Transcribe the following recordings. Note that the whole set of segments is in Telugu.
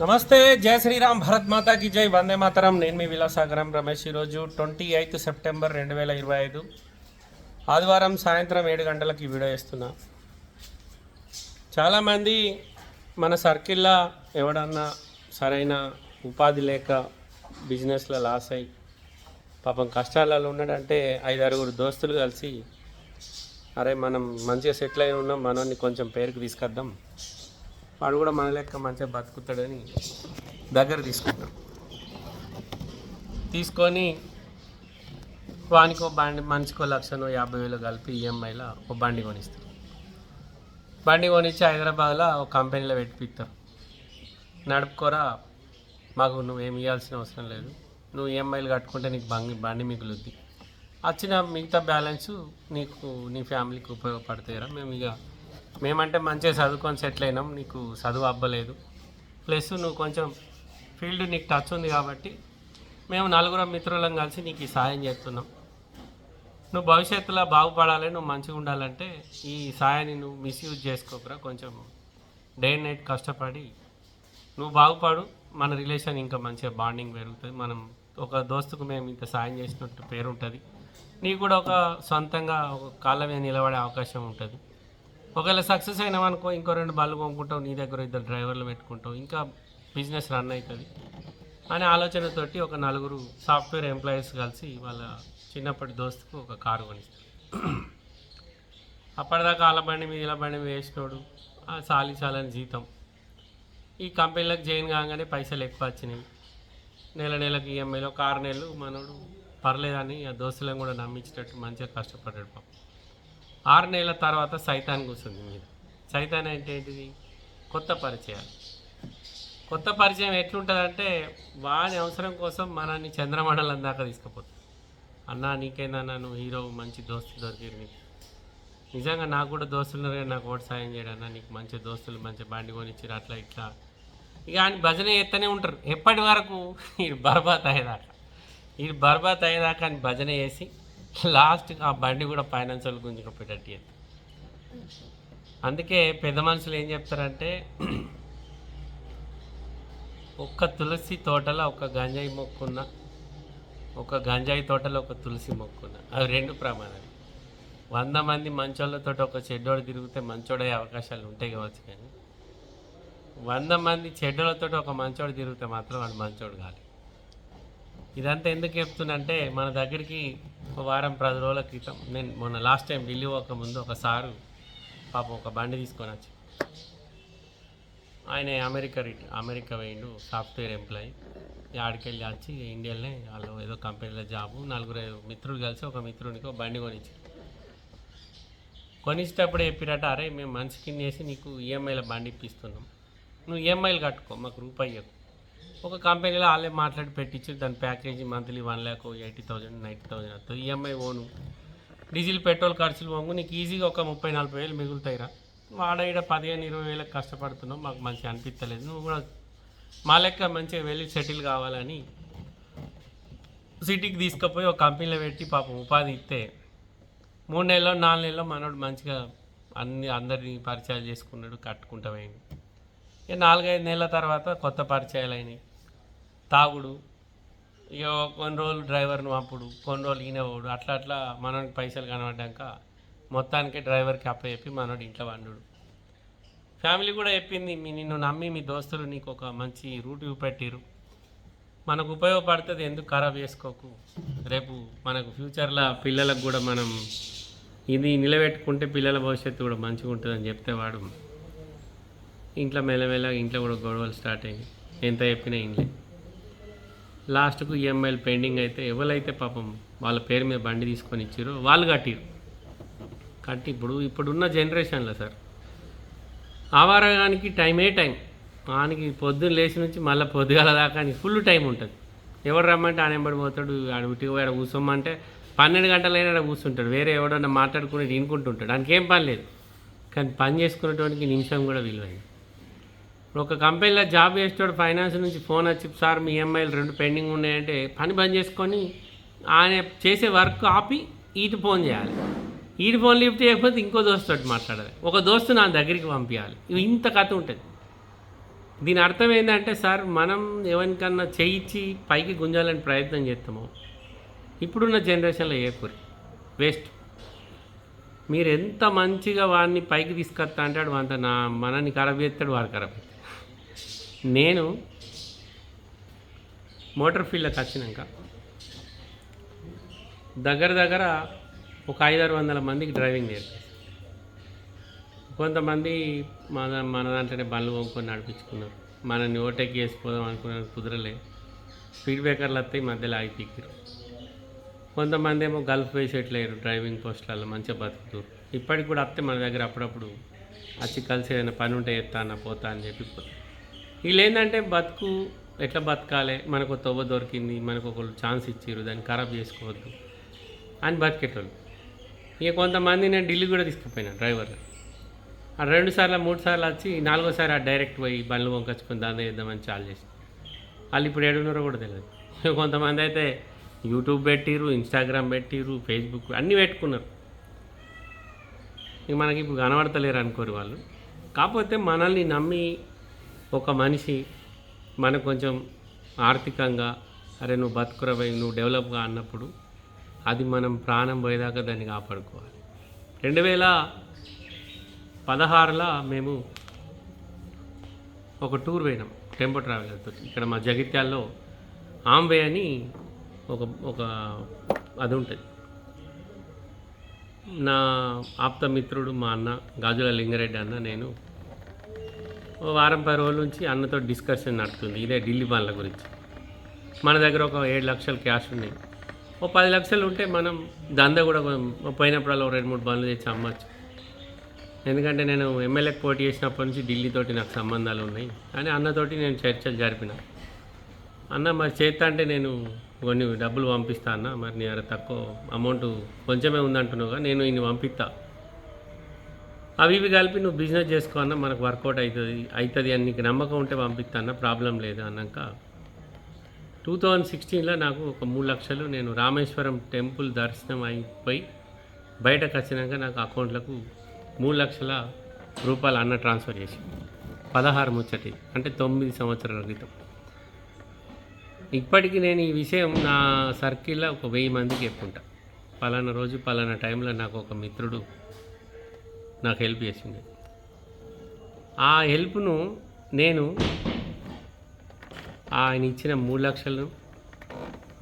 నమస్తే జయ శ్రీరామ్ భరత్ మాతాకి జై వందే మాతరం. నేను మీ విలాసాగరం రమేష్ ఈరోజు ట్వంటీ ఎయిత్ సెప్టెంబర్ రెండు వేల ఇరవై ఐదు ఆదివారం సాయంత్రం ఏడు గంటలకి వీడియో వేస్తున్నా చాలామంది మన సర్కిల్లో ఎవడన్నా సరైన ఉపాధి లేక బిజినెస్లో లాస్ అయ్యి పాపం కష్టాలలో ఉన్నాడంటే ఐదు ఆరుగురు దోస్తులు కలిసి అరే మనం మంచిగా సెటిల్ అయి ఉన్నాం మనల్ని కొంచెం పేరుకు తీసుకొద్దాం. వాడు కూడా మన లెక్క మంచిగా బతుకుతాడని దగ్గర తీసుకుంటాం తీసుకొని వానికి ఒక బండి మనిషికో లక్షను యాభై వేలు కలిపి ఈఎంఐలో ఒక బండి కొనిస్తారు బండి కొనిచ్చి హైదరాబాద్లో ఒక కంపెనీలో పెట్టిపిస్తారు. నడుపుకోరా మాకు నువ్వు ఇవ్వాల్సిన అవసరం లేదు. నువ్వు ఈఎంఐలు కట్టుకుంటే నీకు బండి బండి మిగులుద్ది. వచ్చిన మిగతా బ్యాలెన్స్ నీకు నీ ఫ్యామిలీకి ఉపయోగపడతాయిరా. మేము ఇక మేమంటే మంచిగా చదువుకొని సెటిల్ అయినాం. నీకు చదువు అవ్వలేదు ప్లస్ నువ్వు కొంచెం ఫీల్డ్ నీకు టచ్ ఉంది కాబట్టి మేము నలుగురం మిత్రులం కలిసి నీకు ఈ సాయం చేస్తున్నాం. నువ్వు భవిష్యత్తులో బాగుపడాలి నువ్వు మంచిగా ఉండాలంటే ఈ సాయాన్ని నువ్వు మిస్యూజ్ చేసుకోకరా కొంచెం డే అండ్ నైట్ కష్టపడి నువ్వు బాగుపడు. మన రిలేషన్ ఇంకా మంచిగా బాండింగ్ పెరుగుతుంది. మనం ఒక దోస్తుకు మేము ఇంత సాయం చేసినట్టు పేరు ఉంటుంది నీకు కూడా ఒక సొంతంగా ఒక కాళ్ళ మీద నిలబడే అవకాశం ఉంటుంది. ఒకవేళ సక్సెస్ అయినామనుకో ఇంకో రెండు బళ్ళు కొనుక్కుంటావు నీ దగ్గర ఇద్దరు డ్రైవర్లు పెట్టుకుంటావు ఇంకా బిజినెస్ రన్ అవుతుంది అనే ఆలోచనతోటి ఒక నలుగురు సాఫ్ట్వేర్ ఎంప్లాయీస్ కలిసి వాళ్ళ చిన్నప్పటి దోస్తుకు ఒక కారు కొనిస్తారు. అప్పటిదాకా వాళ్ళ బండి మీద ఇలా బండి మీద వేసినోడు సాలి చాలని జీతం. ఈ కంపెనీలకు జాయిన్ కాగానే పైసలు ఎక్కువ వచ్చినాయి. నెల నెలకు ఈఎంఐలో కారు నెలలు మనోడు పర్లేదని ఆ దోస్తులను కూడా నమ్మించేటట్టు మంచిగా కష్టపడ్డాడు పాపం. ఆరు నెలల తర్వాత సైతాన్ కూర్చుంది మీద. సైతాన్ అంటే ఏంటిది? కొత్త పరిచయాలు కొత్త పరిచయం ఎట్లుంటుందంటే వాని అవసరం కోసం మనల్ని చంద్రమండలం దాకా తీసుకుపోతుంది. అన్నా నీకేందన్నా నువ్వు హీరో మంచి దోస్తులు దొరికిరు నీకు. నిజంగా నాకు కూడా దోస్తులు ఉన్నారు కానీ నాకు ఓటు సాయం చేయడం అన్న? నీకు మంచి దోస్తులు మంచి బండి కొనిచ్చారు అట్లా ఇట్లా. ఇక ఆయన భజన చేస్తూనే ఉంటారు. ఎప్పటి వరకు? వీడు బర్బాత్ అయ్యేదాకా. వీడు బర్బాత్ అయ్యేదాకా అని భజన చేసి లాస్ట్ ఆ బండి కూడా ఫైనాన్షియల్ గుంజుకుపోయేటట్టు పెట్టట్టి అందుకే పెద్ద మనుషులు ఏం చెప్తారంటే ఒక్క తులసి తోటలో ఒక గంజాయి మొక్కున్న ఒక గంజాయి తోటలో ఒక తులసి మొక్కున్న. అవి రెండు ప్రమాదాలు. వంద మంది మంచోళ్ళతో ఒక చెడ్డోడు తిరిగితే మంచోడయ్యే అవకాశాలు ఉంటాయి కావచ్చు కానీ వంద మంది చెడ్డలతో ఒక మంచోడు తిరిగితే మాత్రం వాడు మంచోడు కాదు ఇదంతా ఎందుకు చెప్తున్నంటే మన దగ్గరికి ఒక వారం పది రోజుల క్రితం నేను మొన్న లాస్ట్ టైం ఢిల్లీ ఒక ముందు ఒక సారు పాపం ఒక బండి తీసుకొని వచ్చి ఆయన అమెరికా రిట అమెరికా పోయిండు సాఫ్ట్వేర్ ఎంప్లాయీ ఆడికెళ్ళి వచ్చి ఇండియాలోనే వాళ్ళు ఏదో కంపెనీలో జాబు నలుగురు మిత్రులు కలిసి ఒక మిత్రునికి ఒక బండి కొనిచ్చారు. కొనిచ్చేటప్పుడు చెప్పిరట అరే మేము మనిషికి వేసి నీకు ఈఎంఐలో బండి ఇప్పిస్తున్నాం. నువ్వు ఈఎంఐలు కట్టుకో మాకు రూపాయి ఇవ్వకు ఒక కంపెనీలో వాళ్ళే మాట్లాడి పెట్టించి దాని package monthly one lakh eighty thousand ninety thousand వస్తుంది ఈఎంఐ ఓను డీజిల్ పెట్రోల్ ఖర్చులు పోగు నీకు ఈజీగా ఒక ముప్పై నలభై వేలు మిగులుతాయిరా. వాడ ఈడ పదిహేను ఇరవై వేలకు కష్టపడుతున్నావు. మాకు మంచిగా అనిపించలేదు నువ్వు కూడా మా లెక్క మంచిగా వెళ్ళి సెటిల్ కావాలని సిటీకి తీసుకుపోయి ఒక కంపెనీలో పెట్టి పాపం ఉపాధి ఇస్తే మూడు నెలలో నాలుగు నెలల్లో మనోడు మంచిగా అన్ని అందరినీ పరిచయాలు చేసుకున్నాడు కట్టుకుంటా పోయింది ఇక నాలుగైదు నెలల తర్వాత కొత్త పరిచయాలు అయినాయి. తాగుడు ఇక కొన్ని రోజులు డ్రైవర్ను అప్పుడు కొన్ని రోజులు ఈయన పోడు అట్లా అట్లా మనోడికి పైసలు కనబడ్డాక మొత్తానికి డ్రైవర్కి అప్ప చెప్పి మనోడు ఇంట్లో వండు ఫ్యామిలీ కూడా చెప్పింది మీ నిన్ను నమ్మి మీ దోస్తులు నీకు ఒక మంచి రూట్ పెట్టిరు మనకు ఉపయోగపడుతుంది ఎందుకు ఖరాబ్ చేసుకోకు. రేపు మనకు ఫ్యూచర్లో పిల్లలకు కూడా మనం ఇది నిలబెట్టుకుంటే పిల్లల భవిష్యత్తు కూడా మంచిగా ఉంటుందని చెప్తే వాడు ఇంట్లో మెల్లమెల్లగా ఇంట్లో కూడా గొడవలు స్టార్ట్ అయ్యాయి ఎంత చెప్పినా ఇంట్లో లాస్ట్కు ఈఎంఐలు పెండింగ్ అయితే ఎవరైతే పాపం వాళ్ళ పేరు మీద బండి తీసుకొని ఇచ్చారో వాళ్ళు కట్టిరు. కట్టి ఇప్పుడు ఇప్పుడున్న జనరేషన్లో సార్. ఆవారగానికి టైమే టైం ఆయనకి పొద్దున్న లేచి నుంచి మళ్ళీ పొద్దుగాల దాకా ఫుల్ టైం ఉంటుంది. ఎవరు రమ్మంటే ఆయన ఎంబడి పోతాడు ఆడ ఉట్టిగా పోయి కూర్చోమంటే పన్నెండు గంటలైనా ఆడ కూర్చుంటాడు. వేరే ఎవడన్నా మాట్లాడుకుని తినుకుంటుంటాడు దానికి ఏం పని లేదు. కానీ పని చేసుకునేటోనికి నిమిషం కూడా విలువైంది. ఇప్పుడు ఒక కంపెనీలో జాబ్ చేసేటోడు ఫైనాన్స్ నుంచి ఫోన్ వచ్చి సార్ మీ ఈఎంఐలు రెండు పెండింగ్ ఉన్నాయంటే పని బంద్ చేసుకొని ఆయన చేసే వర్క్ ఆపి ఈటి ఫోన్ చేయాలి. ఈటి ఫోన్ లిఫ్ట్ చేయకపోతే ఇంకో దోస్తుతో మాట్లాడాలి. ఒక దోస్తు నా దగ్గరికి పంపించాలి ఇవి ఇంత కథ ఉంటుంది. దీని అర్థం ఏంటంటే సార్ మనం ఎవరికన్నా చేయించి పైకి గుంజాలని ప్రయత్నం చేస్తాము. ఇప్పుడున్న జనరేషన్లో ఏ వేస్ట్. మీరు ఎంత మంచిగా వాడిని పైకి తీసుకొస్తా అంటాడు అంత నా మనని ఖరాబ్ చేస్తాడు వాడు ఖరాబ్ చేస్తాడు. నేను మోటార్ ఫీల్డ్కి వచ్చినాక దగ్గర దగ్గర ఒక ఐదారు వందల మందికి డ్రైవింగ్ నేర్పి కొంతమంది మన మన దాంట్లోనే బండ్లు కొనుక్కొని నడిపించుకున్నారు. మనల్ని ఓటెక్ చేసిపోదాం అనుకున్నారు కుదరలే. స్పీడ్ బ్రేకర్లు వస్తాయి మధ్యలో ఆగి పీకిరు. కొంతమంది ఏమో గల్ఫ్ వేసి ఎట్లేరు డ్రైవింగ్ పోస్టులలో మంచిగా బతుకుతారు ఇప్పటికి కూడా వస్తే మన దగ్గర అప్పుడప్పుడు వచ్చి కలిసి ఏదైనా పని ఉంటే ఎత్తానా పోతా అని చెప్పి వీళ్ళు ఏంటంటే బతుకు ఎట్లా బతకాలి? మనకు తవ్వ దొరికింది మనకు ఒకళ్ళు ఛాన్స్ ఇచ్చారు దాన్ని ఖరాబ్ చేసుకోవద్దు అని బతికేటోళ్ళు. ఇక కొంతమంది నేను ఢిల్లీ కూడా తీసుకుపోయినా డ్రైవర్ ఆ రెండు సార్లు మూడు సార్లు వచ్చి నాలుగోసారి ఆ డైరెక్ట్ పోయి బండ్లు వంకొచ్చుకొని దాని చేద్దామని చాలు చేసి. వాళ్ళు ఇప్పుడు ఏడున్నారో కూడా తెలియదు ఇక కొంతమంది అయితే యూట్యూబ్ పెట్టిరు ఇన్స్టాగ్రామ్ పెట్టిరు ఫేస్బుక్ అన్నీ పెట్టుకున్నారు. ఇక మనకి ఇప్పుడు కనబడతలేరు అనుకోరు వాళ్ళు. కాకపోతే మనల్ని నమ్మి ఒక మనిషి మనకు కొంచెం ఆర్థికంగా అరే నువ్వు బతుకురవై నువ్వు డెవలప్గా అన్నప్పుడు అది మనం ప్రాణం పోయేదాకా దాన్ని కాపాడుకోవాలి. రెండు వేల పదహారులో మేము ఒక టూర్ పోయినాం టెంపో ట్రావెలర్తో. ఇక్కడ మా జగిత్యాల్లో ఆంబే అని ఒక ఒక అది ఉంటుంది. నా ఆప్త మిత్రుడు మా అన్న గాజుల లింగారెడ్డి అన్న నేను వారం పది రోజుల నుంచి అన్నతో డిస్కషన్ నడుతుంది ఇదే ఢిల్లీ బండ్ల గురించి. మన దగ్గర ఒక ఏడు లక్షలు క్యాష్ ఉన్నాయి ఓ పది లక్షలు ఉంటే మనం దంద కూడా పోయినప్పుడల్లా ఒక రెండు మూడు బండ్లు తెచ్చి అమ్మచ్చు. ఎందుకంటే నేను ఎమ్మెల్యేకి పోటీ చేసినప్పటి నుంచి ఢిల్లీతోటి నాకు సంబంధాలు ఉన్నాయి. అని అన్నతోటి నేను చర్చలు జరిపిన. అన్న మరి చేస్తా అంటే నేను కొన్ని డబ్బులు పంపిస్తా అన్న. మరి నీ తక్కువ అమౌంట్ కొంచెమే ఉందంటున్నావుగా నేను ఇన్ని పంపిస్తా అవి ఇవి కలిపి నువ్వు బిజినెస్ చేసుకో అన్న మనకు వర్కౌట్ అవుతుంది అవుతుంది అని నీకు నమ్మకం ఉంటే పంపిస్తా అన్న ప్రాబ్లం లేదు అన్నాక టూ థౌజండ్ సిక్స్టీన్లో నాకు ఒక మూడు లక్షలు నేను రామేశ్వరం టెంపుల్ దర్శనం అయిపోయి బయటకు వచ్చినాక నాకు అకౌంట్లకు మూడు లక్షల రూపాయలు అన్న ట్రాన్స్ఫర్ చేసి పదహారు ముచ్చటి అంటే తొమ్మిది సంవత్సరాల క్రితం. ఇప్పటికీ నేను ఈ విషయం నా సర్కిల్లో ఒక వెయ్యి మందికి చెప్పుకుంటా. పలానా రోజు పలానా టైంలో నాకు ఒక మిత్రుడు నాకు హెల్ప్ చేసింది. ఆ హెల్ప్ను నేను ఆయన ఇచ్చిన మూడు లక్షలు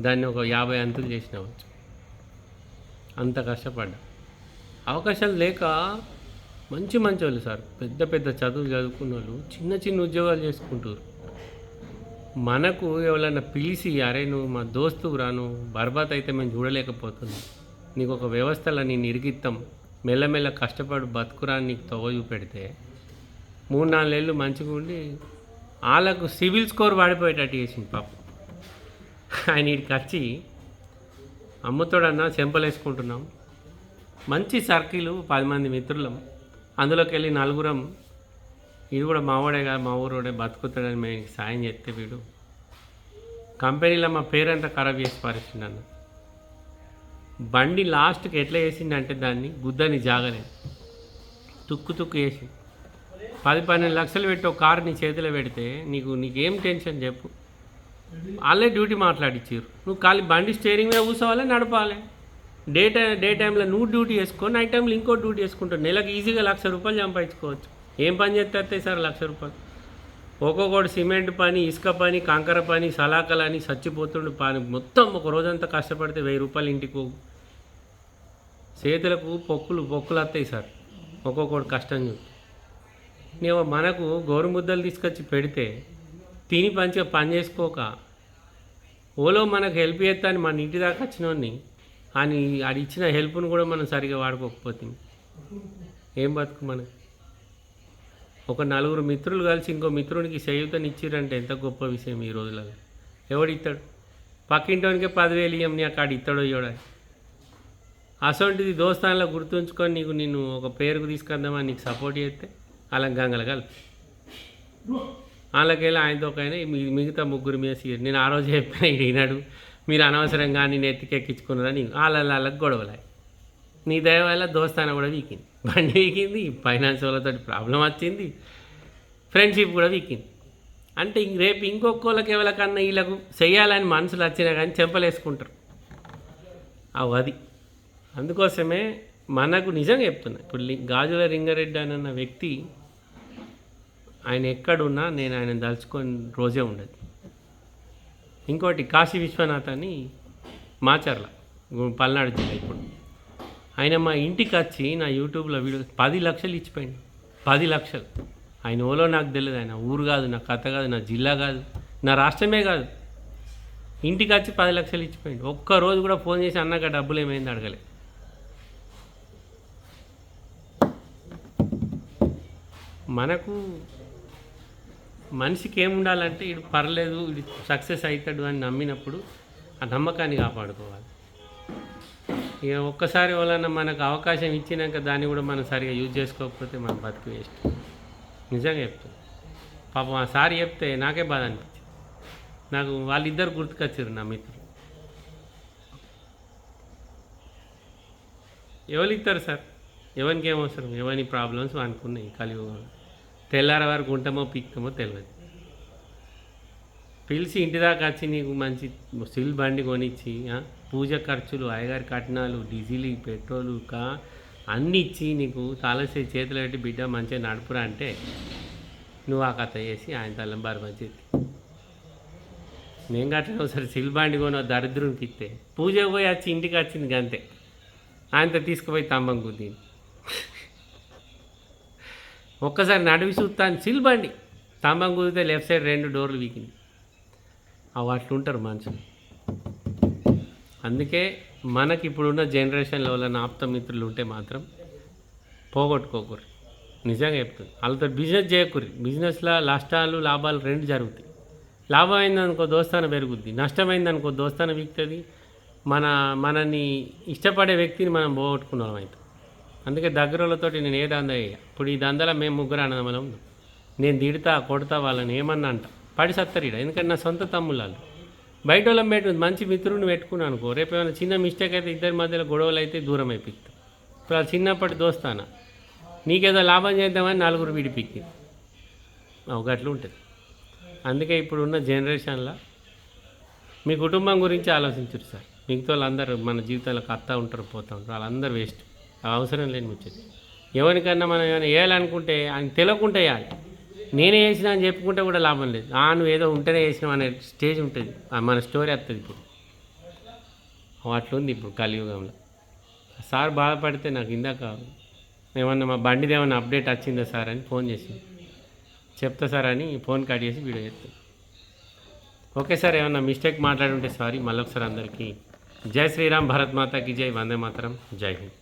దాన్ని ఒక యాభై అంతులు చేసినవచ్చు అంత కష్టపడ్డా. అవకాశాలు లేక మంచి మంచి వాళ్ళు సార్. పెద్ద పెద్ద చదువు చదువుకున్న వాళ్ళు చిన్న చిన్న ఉద్యోగాలు చేసుకుంటారు మనకు ఎవరైనా పిలిచి అరే నువ్వు మా దోస్తు రాను బర్బాత్ అయితే మేము చూడలేకపోతున్నాం. నీకు ఒక వ్యవస్థలో నేను ఇరిగిత్తాం మెల్లమెల్ల కష్టపడి బతుకురాని నీకు తవ్వ చూపెడితే మూడు నాలుగేళ్ళు మంచిగా ఉండి వాళ్ళకు సివిల్ స్కోర్ వాడిపోయేటట్టు చేసింది పాపం. ఆయన ఇక్కడికి వచ్చి అమ్ముతాడన్నా చెంపలేసుకుంటున్నాం. మంచి సర్కిల్ పది మంది మిత్రులం. అందులోకి వెళ్ళి నలుగురం ఇది కూడా మావాడే కాదు మా ఊరోడే బతుకుతాడని మేము సాయం చేస్తే వీడు. కంపెనీలో మా పేరంతా ఖరాబ్ చేసి పరిస్థితి నన్ను బండి లాస్ట్కి ఎట్లా వేసిందంటే దాన్ని గుద్దని జాగలేదు. తుక్కు తుక్కు వేసి పది పన్నెండు లక్షలు పెట్టి ఒక కారు నీ చేతిలో పెడితే నీకు నీకేం టెన్షన్ చెప్పు. వాళ్ళే డ్యూటీ మాట్లాడిచ్చారు నువ్వు ఖాళీ బండి స్టీరింగ్ మీద కూర్చోవాలి నడపాలి. డే టైం డే టైంలో నువ్వు డ్యూటీ వేసుకో నైట్ టైంలో ఇంకో డ్యూటీ వేసుకుంటావు నెలకు ఈజీగా లక్ష రూపాయలు సంపాదించుకోవచ్చు. ఏం పని చేస్తే సార్ లక్ష రూపాయలు. ఒక్కొక్కటి సిమెంట్ పని ఇసుక పని కంకర పని సలాకలని చచ్చిపోతుండు. పని మొత్తం ఒక రోజంతా కష్టపడితే వెయ్యి రూపాయలు ఇంటికి పోవు. చేతులకు పొక్కులు పొక్కులు వస్తాయి సార్. ఒక్కొక్కటి కష్టం చూసి నీవు మనకు గోరుముద్దలు తీసుకొచ్చి పెడితే తిని పంచిగా పని చేసుకోక ఓలో మనకు హెల్ప్ చేస్తాను మన ఇంటి దాకా వచ్చినోడిని అని అది ఇచ్చిన హెల్ప్ను కూడా మనం సరిగా వాడుకోకపోతే ఏం బతుకు మనకు? ఒక నలుగురు మిత్రులు కలిసి ఇంకో మిత్రునికి చేయూతని ఇచ్చిరంటే ఎంత గొప్ప విషయం ఈ రోజులలో. ఎవడు ఇస్తాడు పక్కింటోనికే పదివేలు ఇయ్యం నీ అక్కడ ఇస్తాడో ఇవ్వడా అసొంటిది దోస్తాన్లో గుర్తుంచుకొని నీకు నిన్ను ఒక పేరుకు తీసుకొద్దామని నీకు సపోర్ట్ చేస్తే అలా గంగల కలిపి. వాళ్ళకెళ్ళి ఆయనతో ఒక మీ- మిగతా ముగ్గురు మీద సీరు నేను ఆ రోజు చెప్పిన ఈడు ఈనాడు మీరు అనవసరంగా నేను ఎత్తికెక్కించుకున్నారని వాళ్ళ వాళ్ళకి గొడవలాయి నీ దయ వల్ల దోస్తాన కూడా వీకింది. బండి వీకింది ఫైనాన్స్ వాళ్ళతో ప్రాబ్లం వచ్చింది ఫ్రెండ్షిప్ కూడా వీకింది. అంటే ఇంక రేపు ఇంకొకళ్ళకి ఎవరికన్నా వీళ్ళకు చెయ్యాలని మనసులు వచ్చినా కానీ చెంపలేసుకుంటారు. అవు అది అందుకోసమే మనకు నిజంగా చెప్తున్నా. ఇప్పుడు గాజుల రింగారెడ్డి అని అన్న వ్యక్తి ఆయన ఎక్కడున్నా నేను ఆయన దలుచుకొని రోజే ఉండదు. ఇంకోటి కాశీ విశ్వనాథ్ అని మాచర్ల పల్నాడు జిల్లా ఇప్పుడు. ఆయన మా ఇంటికి వచ్చి నా యూట్యూబ్లో వీడియో పది లక్షలు ఇచ్చిపోయింది పది లక్షలు. ఆయన ఓలో నాకు తెలియదు ఆయన ఊరు కాదు నా కథ కాదు నా జిల్లా కాదు నా రాష్ట్రమే కాదు. ఇంటికి వచ్చి పది లక్షలు ఇచ్చిపోయింది ఒక్క రోజు కూడా ఫోన్ చేసి అన్నాక డబ్బులు ఏమైంది అడగలేదు మనకు మనిషికి ఏముండాలంటే ఇడు పర్లేదు ఇది సక్సెస్ అవుతాడు అని నమ్మినప్పుడు ఆ నమ్మకాన్ని కాపాడుకోవాలి. ఇక ఒక్కసారి ఎవరైనా మనకు అవకాశం ఇచ్చినాక దాన్ని కూడా మనం సరిగా యూజ్ చేసుకోకపోతే మన బతికి వేస్ట్. నిజంగా చెప్తాను పాపం ఆ సారి చెప్తే నాకే బాధ అనిపించింది. నాకు వాళ్ళిద్దరు గుర్తుకొచ్చారు నా మిత్రులు. ఎవరు ఇస్తారు సార్? ఎవరికి ఏమవసరం ఎవరి ప్రాబ్లమ్స్ అనుకున్నాయి కలియుగంలో? తెల్లార వరకు ఉంటామో పిక్తామో తెలియదు పిలిచి ఇంటి దాకా వచ్చి నీకు మంచి సిల్ బండి కొనిచ్చి పూజ ఖర్చులు అయ్యగారి కట్నాలు డీజిల్ పెట్రోలు కా అన్నీ ఇచ్చి నీకు తాళసే చేతిలో పెట్టి బిడ్డ మంచిగా నడుపురా అంటే నువ్వు ఆ కథ చేసి ఆయన తల్లం బారు మంచిది నేను కట్టిన ఒకసారి సిల్ బండి కొని దరిద్రునికి ఇస్తే పూజ పోయి వచ్చి ఇంటికి వచ్చింది అంతే ఆయనతో తీసుకుపోయి తంబం కుద్దింది ఒక్కసారి నడివి చూస్తాను సిల్బండి. స్తంభం కుదిరితే లెఫ్ట్ సైడ్ రెండు డోర్లు వీకింది. అవి అట్లుంటారు మనుషులు. అందుకే మనకి ఇప్పుడున్న జనరేషన్లో వాళ్ళ ఆప్తమిత్రులు ఉంటే మాత్రం పోగొట్టుకోకూరు నిజంగా చెప్తుంది వాళ్ళతో బిజినెస్ చేయకూరి బిజినెస్లో నష్టాలు లాభాలు రెండు జరుగుతాయి. లాభం అయిందనుకో దోస్తాన పెరుగుద్ది. నష్టమైందనుకో దోస్తాన వీక్తుంది. మన మనని ఇష్టపడే వ్యక్తిని మనం పోగొట్టుకున్నాం అయితే. అందుకే దగ్గరలతోటి నేను ఏ దంద ఇప్పుడు ఈ దందలో మేము ముగ్గురు అన్నదమలం నేను తిడతా కొడతా వాళ్ళని ఏమన్నా అంట. పడి సత్తరు ఎందుకంటే నా సొంత తమ్ముళ్ళు బయట వాళ్ళం పెట్టు మంచి మిత్రుడిని పెట్టుకున్నాను అనుకో రేపు ఏమైనా చిన్న మిస్టేక్ అయితే ఇద్దరి మధ్యలో గొడవలు అయితే దూరం అయిపోతుంది ఇప్పుడు వాళ్ళు చిన్నప్పటి దోస్తానా? నీకేదో లాభం చేద్దామని నలుగురు విడిపిక్కి ఒక ఉంటుంది. అందుకే ఇప్పుడు ఉన్న జనరేషన్లో మీ కుటుంబం గురించి ఆలోచించరు సార్. మిగతా వాళ్ళందరూ మన జీవితాలకు అత్తా ఉంటారు పోతూ ఉంటారు. వాళ్ళందరూ వేస్ట్. అవసరం లేని ముచ్చది ఎవరికన్నా మనం ఏమైనా వేయాలనుకుంటే ఆయన తెలియకుంటే వేయాలి. నేనే చేసిన అని చెప్పుకుంటే కూడా లాభం లేదు. ఆ నువ్వు ఏదో ఉంటేనే వేసినావు అనే స్టేజ్ ఉంటుంది. మన స్టోరీ వస్తుంది ఇప్పుడు. అట్లుంది ఇప్పుడు కలియుగంలో. సార్ బాధపడితే నాకు ఇందాక ఏమన్నా మా బండిది ఏమన్నా అప్డేట్ వచ్చిందా సార్ అని ఫోన్ చేసింది. చెప్తా సార్ అని ఫోన్ కట్ చేసి వీడియో చేస్తాను ఓకే సార్ ఏమన్నా మిస్టేక్ మాట్లాడుంటే సారీ. మళ్ళొకసారి అందరికీ జై శ్రీరామ్ భారత్ మాతాకి జై వందే మాతరం. జై హింద్.